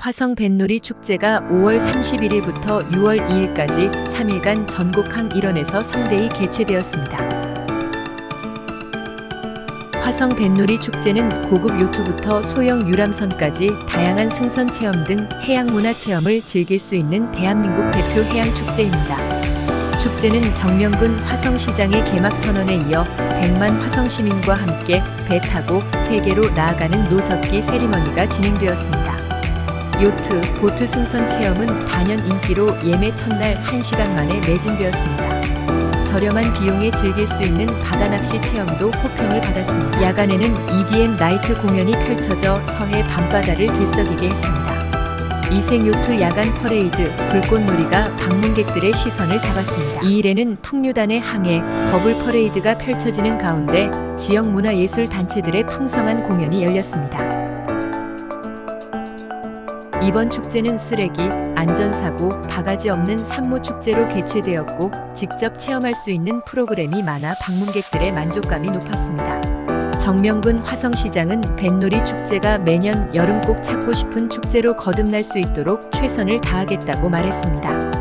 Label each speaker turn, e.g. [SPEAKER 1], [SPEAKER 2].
[SPEAKER 1] 화성 뱃놀이 축제가 5월 31일부터 6월 2일까지 3일간 전국 한 일원에서 성대히 개최되었습니다. 화성 뱃놀이 축제는 고급 요트부터 소형 유람선까지 다양한 승선 체험 등 해양 문화 체험을 즐길 수 있는 대한민국 대표 해양 축제입니다. 축제는 정명군 화성시장의 개막 선언에 이어 100만 화성 시민과 함께 배 타고 세계로 나아가는 노젓기 세리머니가 진행되었습니다. 요트, 보트 승선 체험은 단연 인기로 예매 첫날 1시간 만에 매진되었습니다. 저렴한 비용에 즐길 수 있는 바다 낚시 체험도 호평을 받았습니다. 야간에는 EDM 나이트 공연이 펼쳐져 서해 밤바다를 들썩이게 했습니다. 이색 요트 야간 퍼레이드, 불꽃놀이가 방문객들의 시선을 잡았습니다. 이 일에는 풍류단의 항해, 버블 퍼레이드가 펼쳐지는 가운데 지역 문화예술 단체들의 풍성한 공연이 열렸습니다. 이번 축제는 쓰레기, 안전사고, 바가지 없는 산모 축제로 개최되었고 직접 체험할 수 있는 프로그램이 많아 방문객들의 만족감이 높았습니다. 정명근 화성시장은 뱃놀이 축제가 매년 여름 꼭 찾고 싶은 축제로 거듭날 수 있도록 최선을 다하겠다고 말했습니다.